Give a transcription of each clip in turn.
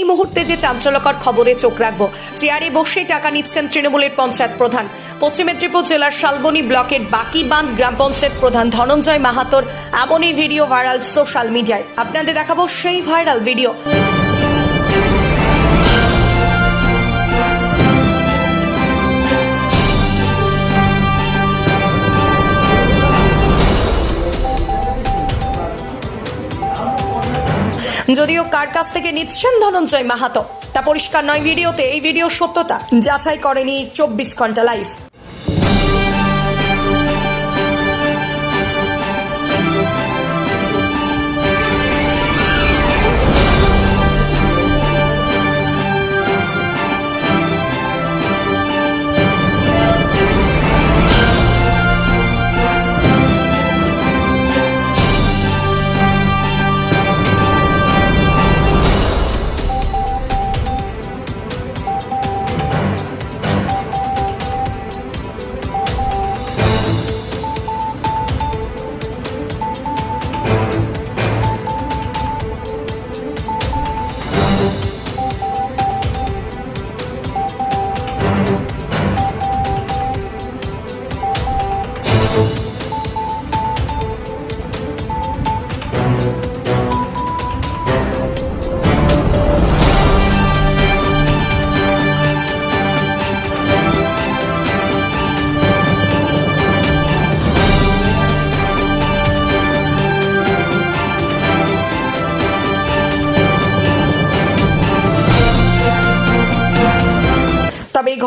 এই মুহূর্তে যে চাঞ্চল্যকর খবরে চোখ রাখব, চেয়ারে বসে টাকা নিচ্ছেন তৃণমূলের পঞ্চায়েত প্রধান। পশ্চিম মেদিনীপুর জেলার শালবনী ব্লকের বাকি বাঁধ গ্রাম পঞ্চায়েত প্রধান ধনঞ্জয় মাহাতোর এমনই ভিডিও ভাইরাল সোশ্যাল মিডিয়ায়। আপনাদের দেখাবো সেই ভাইরাল ভিডিও। যদিও কার কাছ থেকে নিচ্ছেন ধনঞ্জয় মাহাতো, তা পরিষ্কার নয় ভিডিওতে, এই ভিডিও সত্যতা যাচাই করেনি চব্বিশ ঘণ্টা লাইভ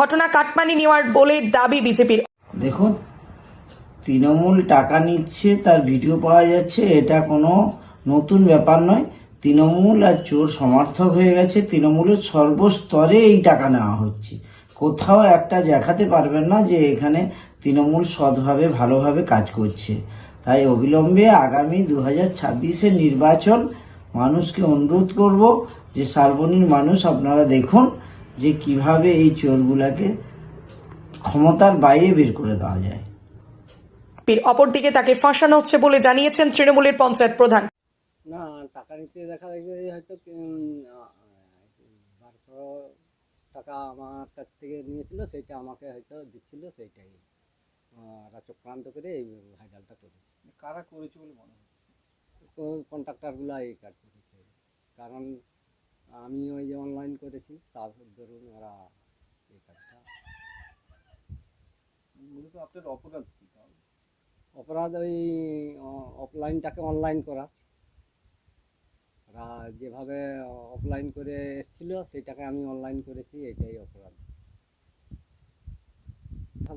ঘটনা কাটমানি নেওয়ার বলে দাবি বিজেপির। দেখুন, তৃণমূল টাকা নিচ্ছে, তার ভিডিও পাওয়া যাচ্ছে, এটা কোনো নতুন ব্যাপার নয়। তৃণমূল আর চোর সমর্থক হয়ে গেছে, তৃণমূলের সর্বস্তরে এই টাকা নেওয়া হচ্ছে। কোথাও একটা দেখাতে পারবেন না যে এখানে তৃণমূল সৎভাবে, ভালোভাবে কাজ করছে। তাই অবিলম্বে আগামী দু হাজার নির্বাচন মানুষকে অনুরোধ করব যে সার্বনীর মানুষ আপনারা দেখুন যে কীভাবে এই চোরগুলাকে ক্ষমতার বাইরে বের করে দেওয়া যায়। অপরদিকে তাকে ফাঁসানো হচ্ছে বলে জানিয়েছেন তৃণমূলের পঞ্চায়েত প্রধান। না টাকা নিতে দেখা যাবে হয়তো বারোশো টাকা আমার কাছ থেকে নিয়েছিল সেইটা আমাকে হয়তো দিচ্ছিল সেইটাই ওরা চক্রান্ত করে এই ভাইরালটা করেছে। কারা করেছে বলে মনে হয় তো কন্ট্রাক্টারগুলো এই কাজ করেছে। কারণ আমি ওই যে অনলাইন করেছি তারপর ধরুন ওরা এই কাজটা মূলত আপনার অপরাধ কি অপরাধ ওই অফলাইনটাকে অনলাইন করা। ওরা যেভাবে অফলাইন করে এসেছিল সেইটাকে আমি অনলাইন করেছি এটাই অপরাধ।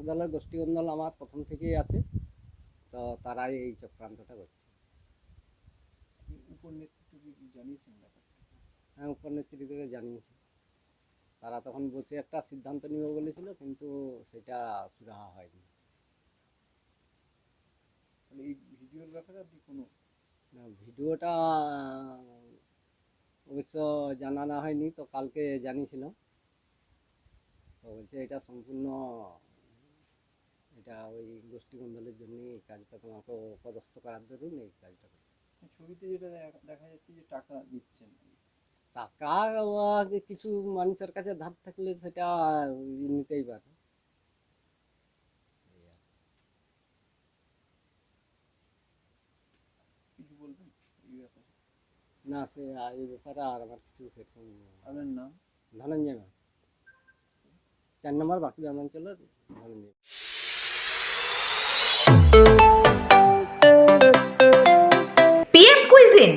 দলের গোষ্ঠীবন্ধল আমার প্রথম থেকেই আছে তো তারাই এই চক্রান্তটা করছে। উপর নেতৃত্বকে জানিয়েছেন ব্যাপারটা? হ্যাঁ উপর নেতৃত্বকে জানিয়েছি। তারা তখন বসে একটা সিদ্ধান্ত নিবে বলেছিল কিন্তু সেটা সুরাহা হয়নি। এই ভিডিওর ব্যাপারে আপনি কোনো না, ভিডিওটা অবশ্য জানানো হয়নি তো কালকে জানিয়েছিল। তো বলছে এটা সম্পূর্ণ এটা ওই গোষ্ঠীমণ্ডলের জন্য এই কাজটা তোমাকে পদস্থ করার দরুন এই কাজটা ছবিতে যেটা দেখা- দেখা যাচ্ছে যে টাকা দিচ্ছেন। টাকা কিছু মানুষের কাছে ধার থাকলে সেটা নিতেই পারে। না সে এই ব্যাপারে আর আমার কিছু সেরকম আপনার নাম? ধনঞ্জয় চার নম্বর বাকি অঞ্চলের ধনঞ্জয়। PM Cuisine,